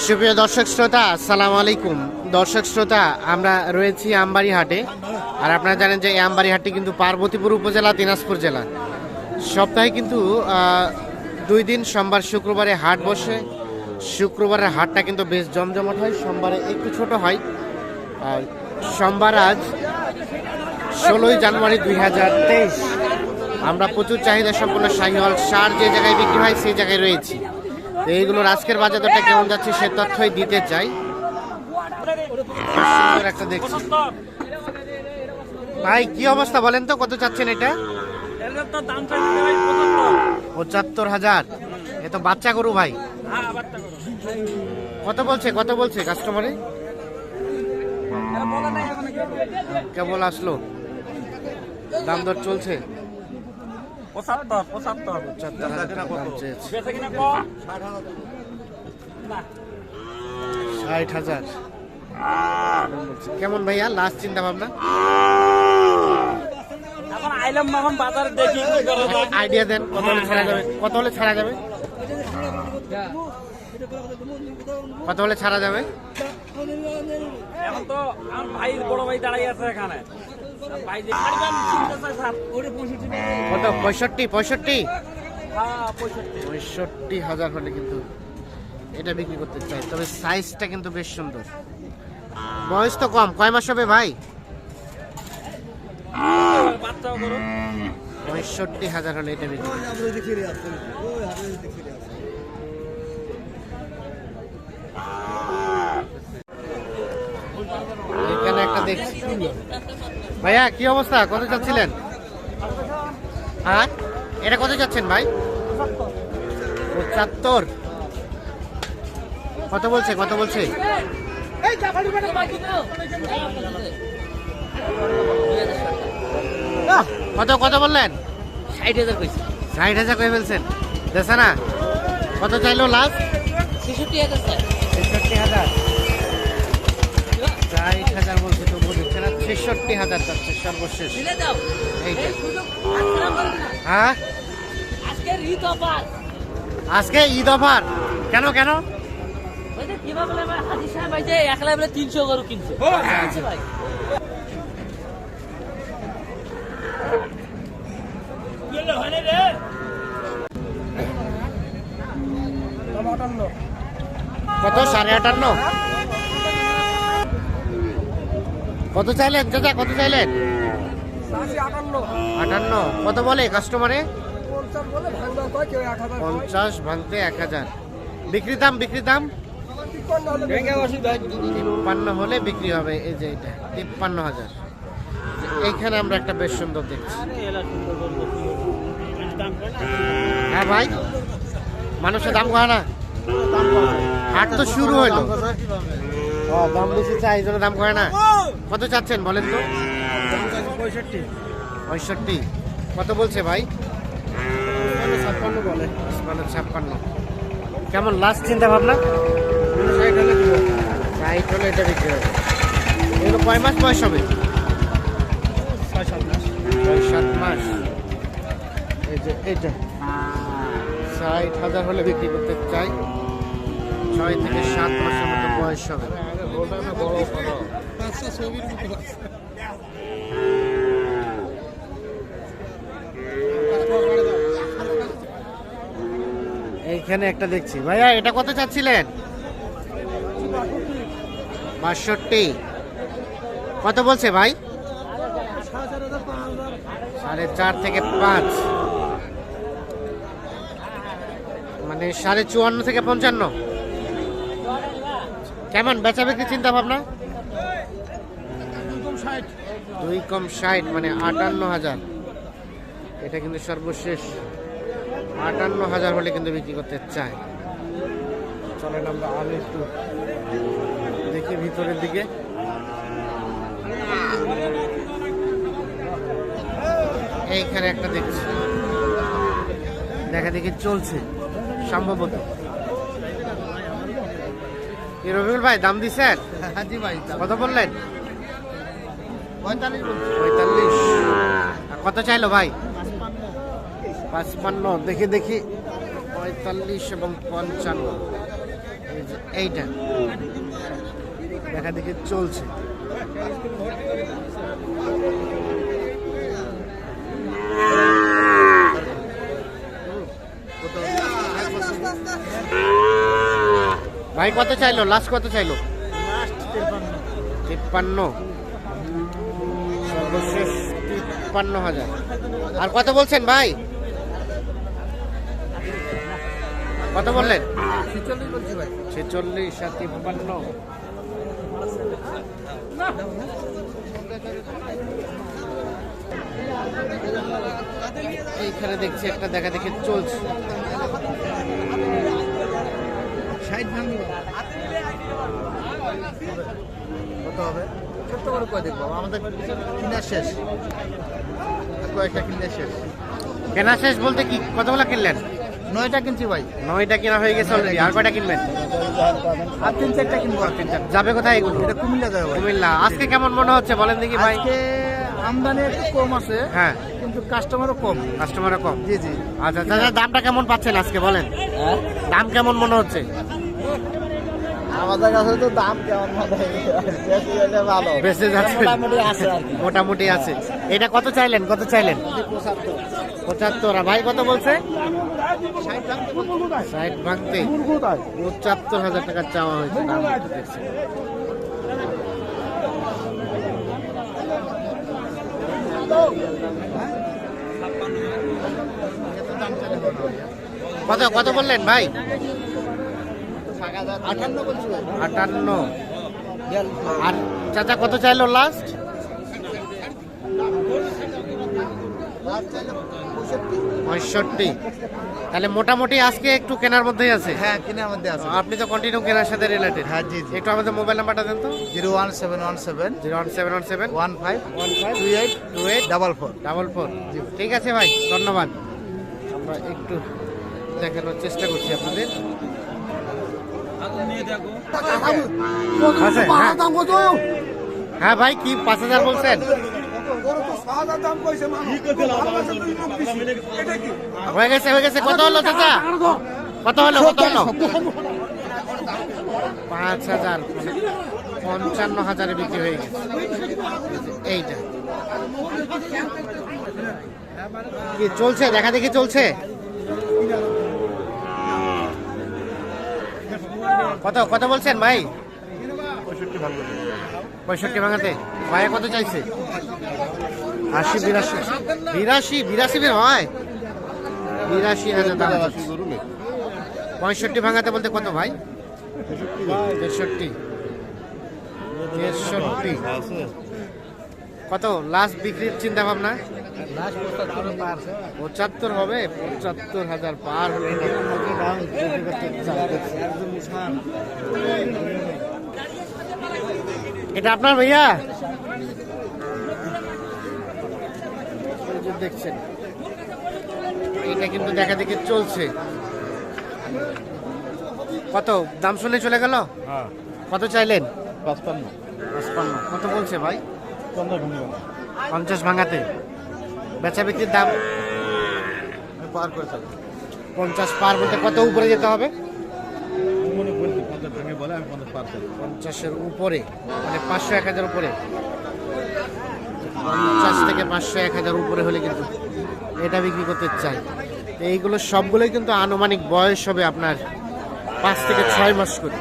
সুপ্রিয় দর্শক শ্রোতা, আসসালামু আলাইকুম। দর্শক শ্রোতা, আমরা রয়েছি আমবাড়ি হাটে আর আপনারা জানেন যে আমবাড়ি হাটটি কিন্তু পার্বতীপুর উপজেলা, দিনাজপুর জেলা। সপ্তাহে কিন্তু দুই দিন, সোমবার, শুক্রবারে হাট বসে। শুক্রবারের হাটটা কিন্তু বেশ জমজমাট হয়, সোমবারে একটু ছোট হয়। আর সোমবার আজ ষোলোই জানুয়ারি দুই হাজার তেইশ। আমরা প্রচুর চাহিদা সম্পন্ন শাহিওয়াল সার যে জায়গায় বিক্রি হয়, সেই জায়গায় রয়েছি। এইগুলোর আজকের বাজার দরটা কেমন যাচ্ছে সে তথ্যই দিতে চাই। একটা দেখছি। ভাই, কি অবস্থা বলেন তো, কত চাচ্ছেন এটা? পঁচাত্তর হাজার। এ তো বাচ্চা গরু ভাই। কত বলছে কত বলছে কাস্টমারে কেবল আসলো। দাম দর চলছে। পঁচাত্তর পঁচাত্তর। পঁচাত্তর ষাট হাজার। কেমন ভাইয়া? লাস্ট চিন্তা ভাবনা এখন আইলাম এখন বাজারে দেখি। আইডিয়া দেন কত হলে ছাড়া যাবে? কত হলে ছাড়া যাবে? কত হলে ছাড়া যাবে? এখন তো আমার ভাই বড় ভাই দাঁড়াই আছে এখানে। কত? পঁয়ষট্টি পঁয়ষট্টি? পঁয়ষট্টি হাজার হলে কিন্তু এটা বিক্রি করতে চাই। তবে সাইজটা কিন্তু বেশ সুন্দর। বয়স তো কম। কয় মাস হবে ভাই? পঁয়ষট্টি হাজার হলে এটা বিক্রি এখানে একটা দেখছি। ভাইয়া কি অবস্থা? কত চাচ্ছিলেন হ্যাঁ? এটা কত যাচ্ছেন ভাই? পঁচাত্তর। কত বলছে? কত বলছে? কত কত বললেন? ষাট হাজার কইছি। ষাট হাজার করে ফেলছেন? দেখছে না? কত চাইলো লাস্ট? ছেষট্টি হাজার ছেষট্টি হাজার। ষাট হাজার বলছে তো ছেষট্টি হাজার যাচ্ছে সর্বশেষ। হ্যাঁ? আজকে অফার। আজকে ঈদ অফার? কেন কেন? ওই যে কীভাবে বলে ভাই হাজি সাহেব ভাই যে একলা বলে তিনশো গরু কিনছে। কিনছে ভাই? কত? সাড়ে আটান্ন? কত চাইলেন চাচা কত চাইলেন? আটান্ন। কত বলে কাস্টমারে পঞ্চাশ ভাঙতে এক হাজার। বিক্রি দাম বিক্রি দাম? তিপ্পান্ন হলে বিক্রি হবে এই যে এটা তিপ্পান্ন হাজার। এইখানে আমরা একটা বেশ সুন্দর দেখছি। হ্যাঁ ভাই মানুষের দাম কয় না? হাট তো শুরু হইল। দাম বেশি চাই এই জন্য দাম কয় না? কত চাচ্ছেন বলেন তো? পঁয়ষট্টি। পঁয়ষট্টি। কত বলছে ভাই? ছাপ্পান্ন বলে। ছাপ্পান্ন। কেমন লাস্ট চিন্তা ভাবনা ষাট হলে ষাট হলে এটা বিক্রি হবে। এগুলো কয় মাস বয়স হবে? ছয় সাত মাস। ছয় সাত মাস। এই যে এইটা। ষাট হাজার হলে বিক্রি করতে চাই। ছয় থেকে সাত মাসের মতো বয়স হবে। পাঁচটা ছবির মতো। এইখানে একটা দেখছি। ভাইয়া, এটা কত চাচ্ছিলেন? বাষট্টি। কত বলছে ভাই? সাড়ে চার থেকে পাঁচ। মানে সাড়ে চুয়ান্ন থেকে পঞ্চান্ন। কেমন বেচা বিক্রি চিন্তা ভাবনা দুই কম ষাট মানে আটান্ন হাজার। এটা কিন্তু সর্বশেষ। আটান্ন হাজার হলে কিন্তু বিক্রি করতে চায়। চলেন আমরা আরও একটু দেখি ভিতরের দিকে। এইখানে একটা দেখছি। দেখা দেখি চলছে সম্ভবত। রবিউল ভাই দাম দিচ্ছেন ভাই কত বললেন? পঁয়তাল্লিশ কত চাইলো ভাই? পাঁচপান্ন। দেখি দেখি। পঁয়তাল্লিশ এবং পঞ্চান্ন। এই এই এইটা। দেখা দেখি চলছে। ভাই কত চাইলো? লাস্ট কত চাইলো? তিপ্পান্ন। সর্বশেষ হাজার। আর কত বলছেন ভাই? কত বললেন? ছেচল্লিশ আর তিপ্পান্ন। এইখানে দেখছি একটা দেখা দেখে চলছে। কত হবে? ছোট্ট করে কয় দেখব? আমাদের কিনা শেষ। কয়েকটা কিনা শেষ। কেনা শেষ বলতে কি? কতগুলো কিনলেন? নয়টা কিনছি ভাই। নয়টা কেনা হয়ে গেছে অলরেডি আর কয়টা কিনবেন? আর তিন চারটা কিনবো। আর তিনটা যাবে কোথায় এগুলো? এটা কুমিল্লা যাবে কুমিল্লা। আজকে কেমন মনে হচ্ছে বলেন দেখি ভাই। আমদানি একটু কম আছে হ্যাঁ। কিন্তু কাস্টমারও কম। কাস্টমারও কম। জি জি। আচ্ছা চাচা দামটা কেমন পাচ্ছেন আজকে বলেন? দাম কেমন মনে হচ্ছে? আমাদের কাছে তো দাম কেমন ভালো। বেঁচে যাচ্ছে। মোটামুটি আছে এটা কত চাইলেন? কত চাইলেন? পঁচাত্তর। ভাই কত বলছে? ষাট ভাঙতে। পঁচাত্তর হাজার টাকা চাওয়া হয়েছে। কত কত বললেন ভাই? আটান্ন আর চাচা কত চাইলো লাস্ট পঁয়ষট্টি। তাহলে মোটামুটি আজকে একটু কেনার মধ্যেই আছে? হ্যাঁ কেনার মধ্যে আছে। আপনি তো কন্টিনিউ কেনার সাথে রিলেটেড হ্যাঁ জি একটু আমাদের মোবাইল নাম্বারটা দেন তো। Zero one seven one seven. Zero one seven one seven. One five. One five. Two eight. Two eight. Double four. Double four. ঠিক আছে ভাই ধন্যবাদ। আমরা একটু দেখানোর চেষ্টা করছি আপনাদের। হ্যাঁ। হ্যাঁ ভাই, কি পাঁচ হাজার বলছেন? হয়ে গেছে হয়ে গেছে। কত হলো, চাচা? কত হলো কত হলো? পাঁচ হাজার পঞ্চান্ন হাজারে বিক্রি হয়ে গেছে। এইটা। চলছে? দেখা দেখি চলছে? কত কত বলছেন ভাই? পঁয়ষট্টি ভাঙাতে। ভাই কত চাইছে? আশি বিরাশি। বিরাশি বিরাশি বের হয়? বিরাশি হাজার দাম পঁয়ষট্টি ভাঙাতে বলতে কত ভাই? তেষট্টি। তেষট্টি। কত? লাস্ট বিক্রির চিন্তা ভাবনা পঁচাত্তর হবে পঁচাত্তর হাজার পার। এটা আপনার ভাইয়া? দেখছেন এটা কিন্তু দেখা দেখি চলছে। কত? দাম শুনে চলে গেল? কত চাইলেন? পাঁচপান্ন। পাঁচপান্ন। কত বলছে ভাই? পঞ্চাশ ভাঙাতে। বেচা বিক্রির দাম? পার করে পঞ্চাশ পার বলতে কত উপরে যেতে হবে? পঞ্চাশের উপরে মানে পাঁচশো এক হাজার উপরে। পঞ্চাশ থেকে পাঁচশো এক হাজার উপরে হলে কিন্তু এটা বিক্রি করতে চাই। এইগুলো সবগুলোই কিন্তু আনুমানিক বয়স হবে আপনার পাঁচ থেকে ছয় মাস করে।